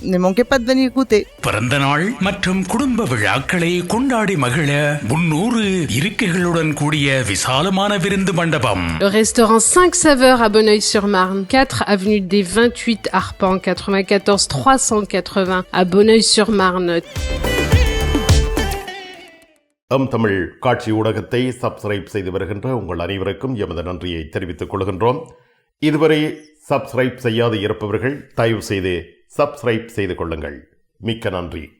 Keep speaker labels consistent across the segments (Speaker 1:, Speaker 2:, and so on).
Speaker 1: Goûter.
Speaker 2: பிறந்த நாள் மற்றும் குடும்ப விழாக்களை கொண்டாடி மகிழ முன்னூறு இருக்கைகளுடன் கூடிய விசாலமான விருந்து மண்டபம்
Speaker 3: Le restaurant 5 saveurs à Bonneuil-sur-Marne, 4 avenue des 28 Arpents, 94 380 à Bonneuil-sur-Marne.
Speaker 4: எம் தமிழ் காட்சி ஊடகத்தை சப்ஸ்கிரைப் செய்து வருகின்ற உங்கள் அனைவருக்கும் எமது நன்றியை தெரிவித்துக் கொள்கின்றோம் இதுவரை சப்ஸ்கிரைப் செய்யாது இருப்பவர்கள் தயவு செய்து சப்ஸ்கிரைப் செய்து கொள்ளுங்கள். மிக்க நன்றி.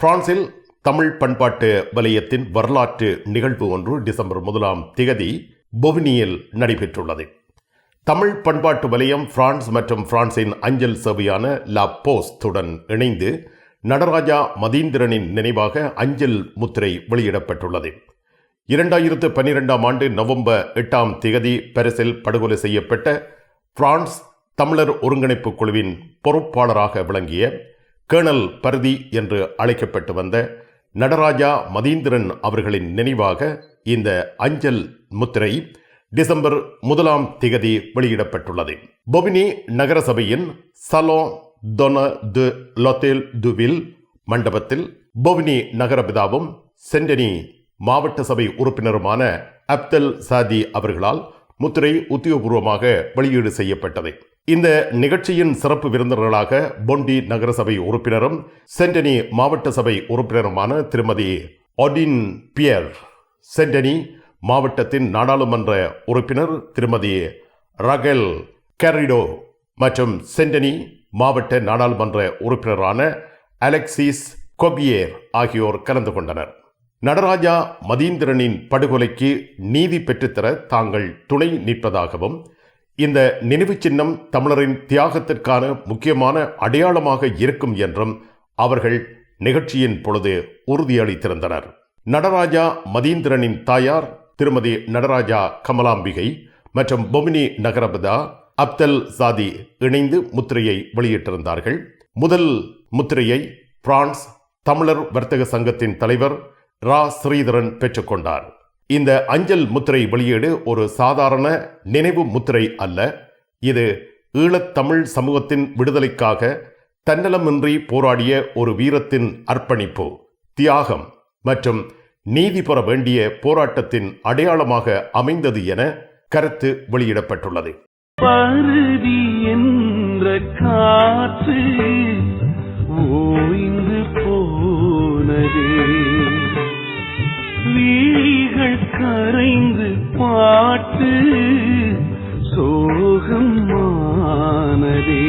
Speaker 4: பிரான்சில் தமிழ் பண்பாட்டு வலயத்தின் வரலாற்று நிகழ்வு ஒன்று டிசம்பர் முதலாம் திகதி பொவினியில் நடைபெற்றுள்ளது. தமிழ் பண்பாட்டு வலயம் பிரான்ஸ் மற்றும் பிரான்சின் அஞ்சல் சேவையான லா போஸ்துடன் இணைந்து நடராஜா மதீந்திரனின் நினைவாக அஞ்சல் முத்திரை வெளியிடப்பட்டுள்ளது. இரண்டாயிரத்து பன்னிரெண்டாம் ஆண்டு நவம்பர் எட்டாம் திகதி பரிசில் படுகொலை செய்யப்பட்ட பிரான்ஸ் தமிழர் ஒருங்கிணைப்பு குழுவின் பொறுப்பாளராக விளங்கிய கேர்னல் பருதி என்று அழைக்கப்பட்டு வந்த நடராஜா மதீந்திரன் அவர்களின் நினைவாக இந்த அஞ்சல் முத்திரை டிசம்பர் முதலாம் திகதி வெளியிடப்பட்டுள்ளது. பொபினி நகரசபையின் சலோ தொன து லொத்தேல் துவில் மண்டபத்தில் பொவினி நகரபிதாவும் சென்டனி மாவட்ட சபை உறுப்பினருமான அப்தல் சாதி அவர்களால் முத்திரை உத்தியோகபூர்வமாக வெளியீடு செய்யப்பட்டது. இந்த நிகழ்ச்சியின் சிறப்பு விருந்தினர்களாக பொண்டி நகரசபை உறுப்பினரும் சென்டனி மாவட்ட சபை உறுப்பினருமான திருமதி ஒடின் பியர் சென்டனி மாவட்டத்தின் நாடாளுமன்ற உறுப்பினர் திருமதி ரகல் கெரிடோ மற்றும் சென்டனி மாவட்ட நாடாளுமன்ற உறுப்பினரான அலெக்சிஸ் கொபியேர் ஆகியோர் கலந்து கொண்டனர். நடராஜா மதீந்திரனின் படுகொலைக்கு நீதி பெற்றுத்தர தாங்கள் துணை நிற்பதாகவும் இந்த நினைவு சின்னம் தமிழரின் தியாகத்திற்கான முக்கியமான அடையாளமாக இருக்கும் என்றும் அவர்கள் நிகழ்ச்சியின் பொழுது உறுதியளித்திருந்தனர். நடராஜா மதீந்திரனின் தாயார் திருமதி நடராஜா கமலாம்பிகை மற்றும் பொமினி நகரபதா அப்தல் சாதி இணைந்து முத்திரையை வெளியிட்டிருந்தார்கள். முதல் முத்திரையை பிரான்ஸ் தமிழர் வர்த்தக சங்கத்தின் தலைவர் ரா. ஸ்ரீதரன் பெற்றுக்கொண்டார். இந்த அஞ்சல் முத்திரை வெளியீடு ஒரு சாதாரண நினைவு முத்திரை அல்ல. இது ஈழத்தமிழ் சமூகத்தின் விடுதலைக்காக தன்னலமின்றி போராடிய ஒரு வீரத்தின் அர்ப்பணிப்பு தியாகம் மற்றும் நீதி பெற வேண்டிய போராட்டத்தின் அடையாளமாக அமைந்தது என கருத்து வெளியிடப்பட்டுள்ளது.
Speaker 5: பருதி என்ற காற்று ஓய்ந்து கரைந்து பாட்டு சோகமானதே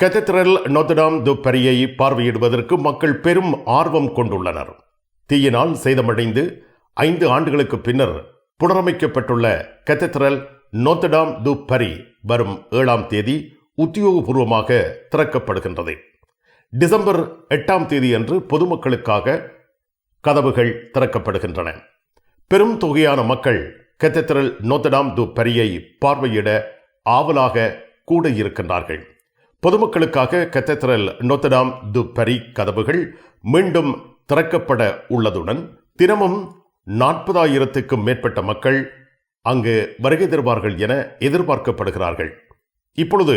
Speaker 4: கத்தீட்ரல் நோத்தடாம் து பரியை பார்வையிடுவதற்கு மக்கள் பெரும் ஆர்வம் கொண்டுள்ளனர். தீயினால் சேதமடைந்து ஐந்து ஆண்டுகளுக்கு பின்னர் புனரமைக்கப்பட்டுள்ள கத்தீட்ரல் நோத்தடாம் து பரி வரும் ஏழாம் தேதி உத்தியோகபூர்வமாக திறக்கப்படுகின்றது. டிசம்பர் எட்டாம் தேதி அன்று பொதுமக்களுக்காக கதவுகள் திறக்கப்படுகின்றன. பெரும் தொகையான மக்கள் கத்தீட்ரல் நோத்தடாம் து பரியை பார்வையிட ஆவலாக கூட இருக்கின்றார்கள் பொதுமக்களுக்காக கத்தத்ரல் நோத்தடாம் து பரி கதவுகள் மீண்டும் திறக்கப்பட உள்ளதுடன் தினமும் நாற்பதாயிரத்துக்கும் மேற்பட்ட மக்கள் அங்கு வருகை தருவார்கள் என எதிர்பார்க்கப்படுகிறார்கள். இப்பொழுது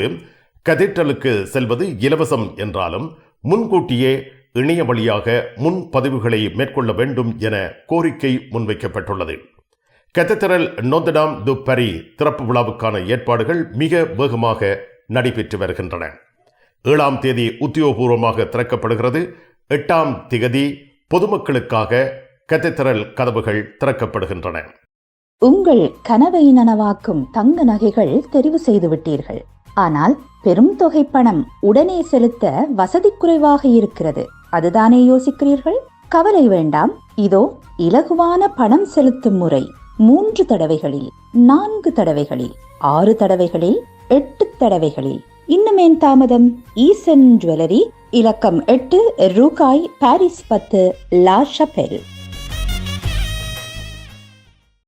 Speaker 4: கதீட்ரலுக்கு செல்வது இலவசம் என்றாலும் முன்கூட்டியே இணைய வழியாக முன்பதிவுகளை மேற்கொள்ள வேண்டும் என கோரிக்கை முன்வைக்கப்பட்டுள்ளது. கத்தீட்ரல் நோத்தடாம் து பரி திறப்பு விழாவுக்கான ஏற்பாடுகள் மிக வேகமாக நடைபெற்று வருகின்றன. ஏழாம் தேதி உத்தியோகபூர்வமாக திறக்கப்படுகிறது. எட்டாம் திகதி பொதுமக்களுக்காக கத்தீட்ரல் கதவுகள் திறக்கப்படுகின்றன.
Speaker 6: உங்கள் கனவை நனவாக்கும் தங்க நகைகள் தெரிவு செய்து விட்டீர்கள். ஆனால் பெரும் தொகை பணம் உடனே செலுத்த வசதி குறைவாக இருக்கிறது. அதுதானே யோசிக்கிறீர்கள்? கவலை வேண்டாம். இதோ இலகுவான பணம் செலுத்தும் முறை. மூன்று தடவைகளில் நான்கு தடவைகளில் ஆறு தடவைகளில் எட்டு தடவைகளில். இன்னும் ஏன் தாமதம் ஈசன் ஜுவல்லரி இலக்கம் எட்டு ரூகாய் பாரிஸ் பத்து லா ஷபெல்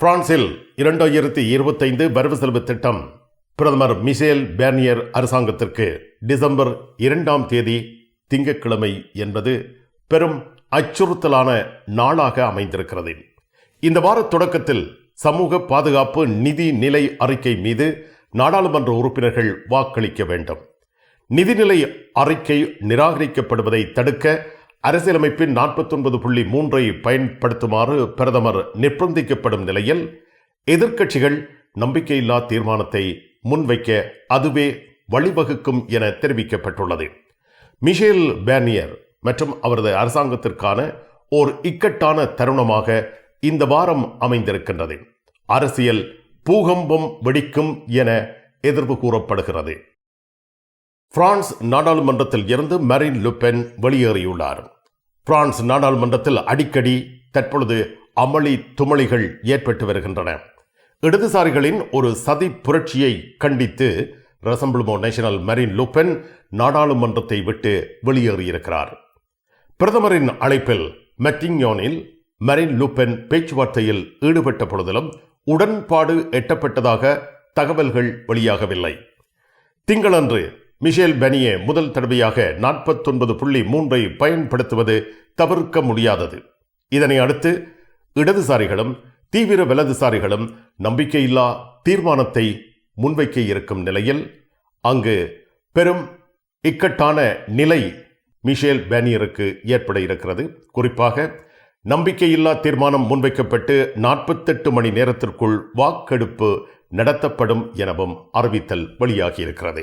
Speaker 4: பிரான்சில் இரண்டாயிரத்தி இருபத்தைந்து வரவு செலவு திட்டம் பிரதமர் மிஷேல் பேர்னியர் அரசாங்கத்திற்கு டிசம்பர் இரண்டாம் தேதி திங்கட்கிழமை என்பது பெரும் அச்சுறுத்தலான நாளாக அமைந்திருக்கிறது. இந்த வார தொடக்கத்தில் சமூக பாதுகாப்பு நிதி நிலை அறிக்கை மீது நாடாளுமன்ற உறுப்பினர்கள் வாக்களிக்க வேண்டும். நிதிநிலை அறிக்கை நிராகரிக்கப்படுவதை தடுக்க அரசியலமைப்பின் நாற்பத்தொன்பது புள்ளி மூன்றை பயன்படுத்துமாறு பிரதமர் நிர்பந்திக்கப்படும் நிலையில் எதிர்க்கட்சிகள் நம்பிக்கையில்லா தீர்மானத்தை முன்வைக்க அதுவே வழிவகுக்கும் என தெரிவிக்கப்பட்டுள்ளது. மிஷேல் பேர்னியர் மற்றும் அவரது அரசாங்கத்திற்கான ஓர் இக்கட்டான தருணமாக இந்த வாரம் அமைந்திருக்கின்றது. அரசியல் பூகம்பம் வெடிக்கும் என எதிர்வு கூறப்படுகிறது. பிரான்ஸ் நாடாளுமன்றத்தில் இருந்து மரின் லுபென் வெளியேறியுள்ளார். பிரான்ஸ் நாடாளுமன்றத்தில் அடிக்கடி தற்பொழுது அமளி துமளிகள் ஏற்பட்டு வருகின்றன. இடதுசாரிகளின் ஒரு சதி புரட்சியை கண்டித்து ரசம்பிளமோ நேஷனல் மரின் லுபென் நாடாளுமன்றத்தை விட்டு வெளியேறியிருக்கிறார். பிரதமரின் அழைப்பில் மெட்டிங்யோனில் மரின் லுபென் பேச்சுவார்த்தையில் ஈடுபட்ட பொழுதிலும் உடன்பாடு எட்டப்பட்டதாக தகவல்கள் வெளியாகவில்லை. திங்களன்று மிஷேல் பெனியே முதல் தடவையாக நாற்பத்தொன்பது புள்ளி மூன்றை பயன்படுத்துவது தவிர்க்க முடியாதது. இதனை அடுத்து இடதுசாரிகளும் தீவிர வலதுசாரிகளும் நம்பிக்கையில்லா தீர்மானத்தை முன்வைக்க இருக்கும் நிலையில் அங்கு பெரும் இக்கட்டான நிலை மிஷேல் பேனியருக்கு ஏற்பட இருக்கிறது. குறிப்பாக நம்பிக்கையில்லா தீர்மானம் முன்வைக்கப்பட்டு நாற்பத்தெட்டு மணி நேரத்திற்குள் வாக்கெடுப்பு நடத்தப்படும் எனவும் அறிவித்தல் வெளியாகியிருக்கிறது.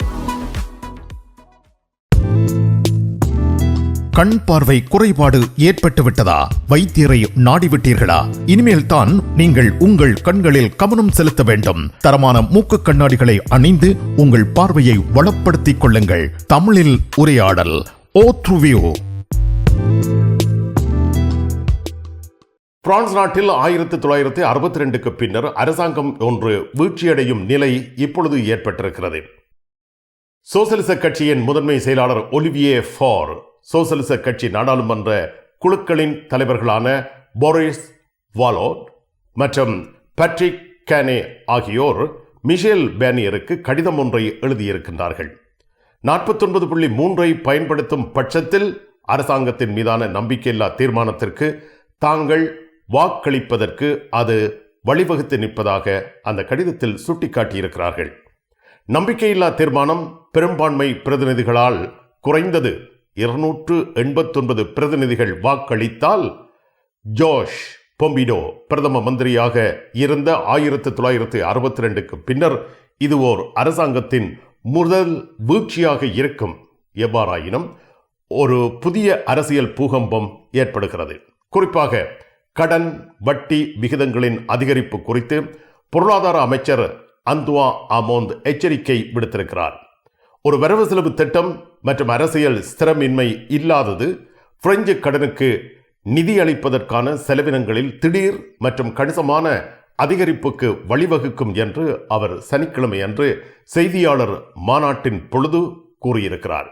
Speaker 4: கண் பார்வை குறைபாடு ஏற்பட்டு விட்டதா வைத்தியரை நாடிவிட்டீர்களா? இனிமேல் தான் நீங்கள் உங்கள் கண்களில் கவனம் செலுத்த வேண்டும். தரமான மூக்கு கண்ணாடிகளை அணிந்து உங்கள் பார்வையை வளப்படுத்திக் கொள்ளுங்கள். தமிழில் உரையாடல் ஓ பிரான்ஸ் நாட்டில் ஆயிரத்தி தொள்ளாயிரத்தி அறுபத்தி ரெண்டுக்கு பின்னர் அரசாங்கம் ஒன்று வீழ்ச்சியடையும் நிலை இப்பொழுது ஏற்பட்டிருக்கிறது. சோசலிச கட்சியின் முதன்மை செயலாளர் ஒலிவியே ஃபார் சோசலிச கட்சி நாடாளுமன்ற குழுக்களின் தலைவர்களான போரிஸ் வாலோட் மற்றும் பேட்ரிக் கேனே ஆகியோர் மிஷேல் பேனியருக்கு கடிதம் ஒன்றை எழுதியிருக்கின்றார்கள். நாற்பத்தொன்பது புள்ளி மூன்றை பயன்படுத்தும் பட்சத்தில் அரசாங்கத்தின் மீதான நம்பிக்கையில்லா தீர்மானத்திற்கு தாங்கள் வாக்களிப்பதற்கு அது வழிவகுத்து நிற்பதாக அந்த கடிதத்தில் சுட்டிக்காட்டியிருக்கிறார்கள். நம்பிக்கையில்லா தீர்மானம் பெரும்பான்மை பிரதிநிதிகளால் குறைந்தது இருநூற்று எண்பத்தொன்பது பிரதிநிதிகள் வாக்களித்தால் ஜோஷ் பொம்பிடோ பிரதம மந்திரியாக இருந்த ஆயிரத்தி தொள்ளாயிரத்தி அறுபத்தி ரெண்டுக்கு பின்னர் இது ஓர் அரசாங்கத்தின் முதல் வீழ்ச்சியாக இருக்கும். எவ்வாறாயினும் ஒரு புதிய அரசியல் பூகம்பம் ஏற்படுகிறது. குறிப்பாக கடன் வட்டி விகிதங்களின் அதிகரிப்பு குறித்து பொருளாதார அமைச்சர் அந்துவா ஆமோந்த் எச்சரிக்கை விடுத்திருக்கிறார். ஒரு வரவு செலவு திட்டம் மற்றும் அரசியல் ஸ்திரமின்மை இல்லாதது பிரெஞ்சு கடனுக்கு நிதி அளிப்பதற்கான செலவினங்களில் திடீர் மற்றும் கணிசமான அதிகரிப்புக்கு வழிவகுக்கும் என்று அவர் சனிக்கிழமை அன்று செய்தியாளர் மாநாட்டின் பொழுது கூறியிருக்கிறார்.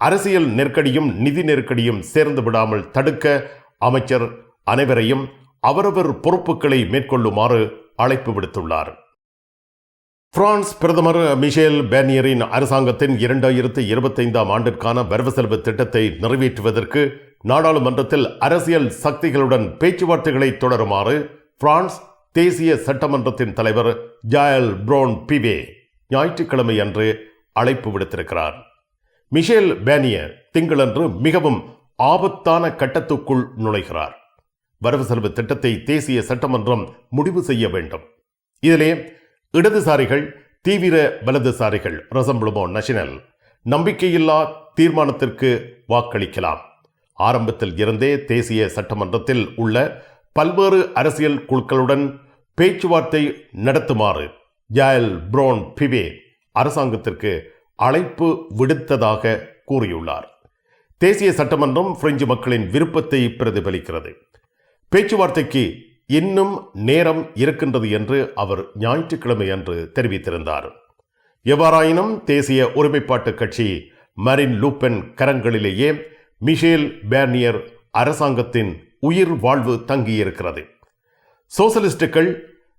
Speaker 4: அரசியல் நெருக்கடியும் நிதி நெருக்கடியும் சேர்ந்து விடாமல் தடுக்க அமைச்சர் அனைவரையும் அவரவர் பொறுப்புகளை மேற்கொள்ளுமாறு அழைப்பு விடுத்துள்ளார். பிரான்ஸ் பிரதமர் மிஷேல் பேனியரின் அரசாங்கத்தின் இரண்டாயிரத்து இருபத்தைந்தாம் ஆண்டிற்கான வரவு செலவு திட்டத்தை நிறைவேற்றுவதற்கு நாடாளுமன்றத்தில் அரசியல் சக்திகளுடன் பேச்சுவார்த்தைகளை தொடருமாறு பிரான்ஸ் தேசிய சட்டமன்றத்தின் தலைவர் ஜாயல் ப்ரோன் பிவே ஞாயிற்றுக்கிழமை அன்று அழைப்பு விடுத்திருக்கிறார். மிஷேல் பேனியர் திங்களன்று மிகவும் ஆபத்தான கட்டத்துக்குள் நுழைகிறார். வரவு செலவு திட்டத்தை தேசிய சட்டமன்றம் முடிவு செய்ய வேண்டும். இதிலே இடதுசாரிகள் தீவிர வலதுசாரிகள். ரசம்புளமோ நஷினல் நம்பிக்கையில்லா தீர்மானத்திற்கு வாக்களிக்கலாம். ஆரம்பத்தில் இருந்தே தேசிய சட்டமன்றத்தில் உள்ள பல்வேறு அரசியல் குழுக்களுடன் பேச்சுவார்த்தை நடத்துமாறு ஜாயல் ப்ரோன் பிவே அரசாங்கத்திற்கு அழைப்பு விடுத்ததாக கூறியுள்ளார். தேசிய சட்டமன்றம் பிரெஞ்சு மக்களின் விருப்பத்தை பிரதிபலிக்கிறது. பேச்சுவார்த்தைக்கு இன்னும் நேரம் இருக்கின்றது என்று அவர் ஞாயிற்றுக்கிழமை அன்று தெரிவித்திருந்தார். எவ்வாறாயினும் தேசிய ஒருமைப்பாட்டு கட்சி மரின் லூப்பென் கரங்களிலேயே மிஷேல் பேர்னியர் அரசாங்கத்தின் உயிர் வாழ்வு தங்கியிருக்கிறது. சோசலிஸ்டுகள்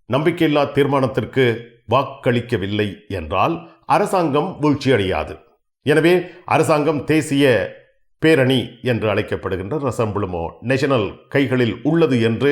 Speaker 4: நம்பிக்கையில்லா தீர்மானத்திற்கு வாக்களிக்கவில்லை என்றால் அரசாங்கம் வீழ்ச்சியடையாது. எனவே அரசாங்கம் தேசிய பேரணி என்று அழைக்கப்படுகின்ற ரசம்புளுமோ நேஷனல் கைகளில் உள்ளது என்று